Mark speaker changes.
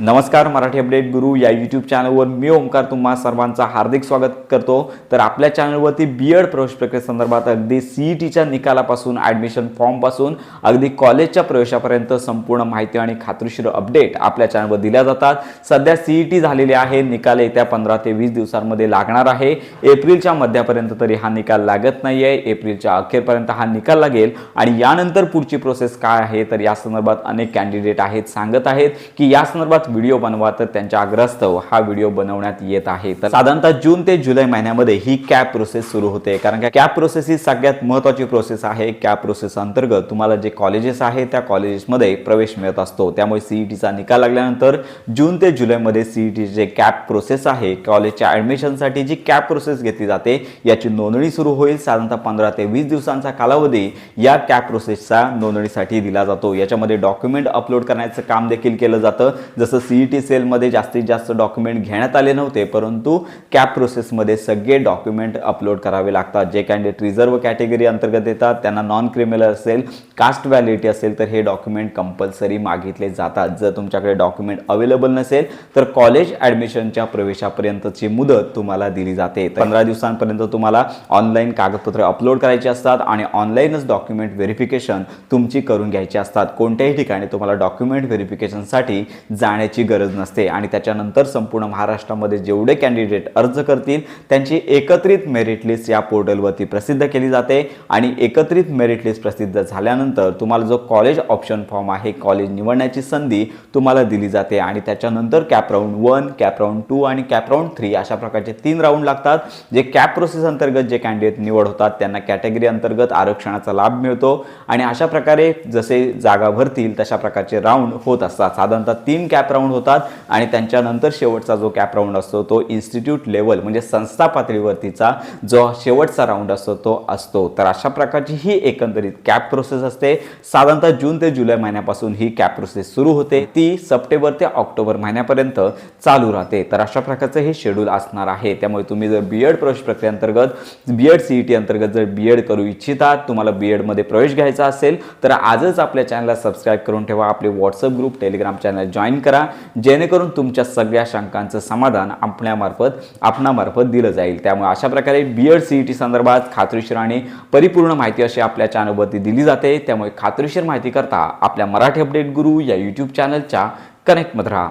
Speaker 1: नमस्कार मराठी अपडेट गुरु या यूट्यूब चॅनलवर मी ओंकार तुम्हा सर्वांचा हार्दिक स्वागत करतो. तर आपल्या चॅनलवरती बी एड प्रवेश प्रक्रियेसंदर्भात अगदी सी ई टीच्या निकालापासून ॲडमिशन फॉर्मपासून अगदी कॉलेजच्या प्रवेशापर्यंत संपूर्ण माहिती आणि खात्रीशीर अपडेट आपल्या चॅनलवर दिल्या जातात. सध्या सी ई टी झालेली आहे. निकाल येत्या पंधरा ते वीस दिवसांमध्ये लागणार आहे. एप्रिलच्या मध्यापर्यंत तरी हा निकाल लागत नाही आहे एप्रिलच्या अखेरपर्यंत हा निकाल लागेल. आणि यानंतर पुढची प्रोसेस काय आहे? तर या संदर्भात अनेक कॅन्डिडेट आहेत सांगत आहेत की या संदर्भात व्हिडिओ बनवा तर त्यांच्या आग्रहास्तव हा व्हिडिओ बनवण्यात येत आहे. तर साधारणतः जून ते जुलै महिन्यामध्ये ही कॅप प्रोसेस सुरू होते. कारण का कॅप प्रोसेस ही सगळ्यात महत्त्वाची प्रोसेस आहे. कॅप प्रोसेस अंतर्गत तुम्हाला जे कॉलेजेस आहे त्या कॉलेजेसमध्ये प्रवेश मिळत असतो. त्यामुळे सीईटीचा निकाल लागल्यानंतर जून ते जुलैमध्ये सीईटी जे कॅप प्रोसेस आहे कॉलेजच्या ॲडमिशनसाठी जी कॅप प्रोसेस घेतली जाते याची नोंदणी सुरू होईल. साधारणतः पंधरा ते वीस दिवसांचा कालावधी या कॅप प्रोसेसचा नोंदणीसाठी दिला जातो. याच्यामध्ये डॉक्युमेंट अपलोड करण्याचं काम देखील केलं जातं. जसं सी ई टी सेलमध्ये जास्तीत जास्त डॉक्युमेंट घेण्यात आले नव्हते परंतु कॅप प्रोसेसमध्ये सगळे डॉक्युमेंट अपलोड करावे लागतात. जे कॅन्डिडेट रिझर्व कॅटेगरी अंतर्गत येतात त्यांना नॉन क्रिमिनल असेल कास्ट व्हॅलिडिटी असेल तर हे डॉक्युमेंट कंपल्सरी मागितले जातात. जर तुमच्याकडे डॉक्युमेंट अवेलेबल नसेल तर कॉलेज ॲडमिशनच्या प्रवेशापर्यंतची मुदत तुम्हाला दिली जाते. पंधरा दिवसांपर्यंत तुम्हाला ऑनलाईन कागदपत्र अपलोड करायची असतात आणि ऑनलाईनच डॉक्युमेंट व्हेरिफिकेशन तुमची करून घ्यायची असतात. कोणत्याही ठिकाणी तुम्हाला डॉक्युमेंट व्हेरिफिकेशनसाठी जाण्याची गरज नसते आणि त्याच्यानंतर संपूर्ण महाराष्ट्रामध्ये जेवढे कॅन्डिडेट अर्ज करतील त्यांची एकत्रित मेरिट लिस्ट या पोर्टलवरती प्रसिद्ध केली जाते. आणि एकत्रित मेरिट लिस्ट प्रसिद्ध झाल्यानंतर तुम्हाला जो कॉलेज ऑप्शन फॉर्म आहे कॉलेज निवडण्याची संधी तुम्हाला दिली जाते. आणि त्याच्यानंतर CAP round one CAP round two आणि कॅप राऊंड थ्री अशा प्रकारचे तीन राऊंड लागतात. जे कॅप प्रोसेस अंतर्गत जे कॅन्डिडेट निवड होतात त्यांना कॅटेगरी अंतर्गत आरक्षणाचा लाभ मिळतो. आणि अशा प्रकारे जसे जागा भरतील तशा प्रकारचे राऊंड होत असतात. साधारणतः तीन कॅप राऊंड होतात आणि त्यांच्यानंतर शेवटचा जो कॅप राऊंड असतो तो इन्स्टिट्यूट लेवल म्हणजे संस्था पातळीवरतीचा जो शेवटचा राऊंड असतो तो असतो. तर अशा प्रकारची ही एकंदरीत कॅप प्रोसेस असते. साधारणतः जून ते जुलै महिन्यापासून ही कॅप प्रोसेस सुरू होते. ती सप्टेंबर ते ऑक्टोबर महिन्यापर्यंत चालू राहते. तर अशा प्रकारचं हे शेड्यूल असणार आहे. त्यामुळे तुम्ही जर बी एड प्रवेश प्रक्रियेअंतर्गत B Ed C E T अंतर्गत जर बी एड करू इच्छितात तुम्हाला बी एडमध्ये प्रवेश घ्यायचा असेल तर आजच आपल्या चॅनलला सबस्क्राईब करून ठेवा. आपले WhatsApp group Telegram channel join करा. करा. जेणेकरून तुमच्या सगळ्या शंकांचं समाधान आपल्यामार्फत आपणामार्फत दिलं जाईल. त्यामुळे अशा प्रकारे B Ed C E T संदर्भात खात्रीशीर आणि परिपूर्ण माहिती अशी आपल्या चॅनलवरती दिली जाते. त्यामुळे खात्रीशीर माहिती करता आपल्या मराठी अपडेट गुरु या यूट्यूब चॅनलच्या कनेक्टमध्ये राहा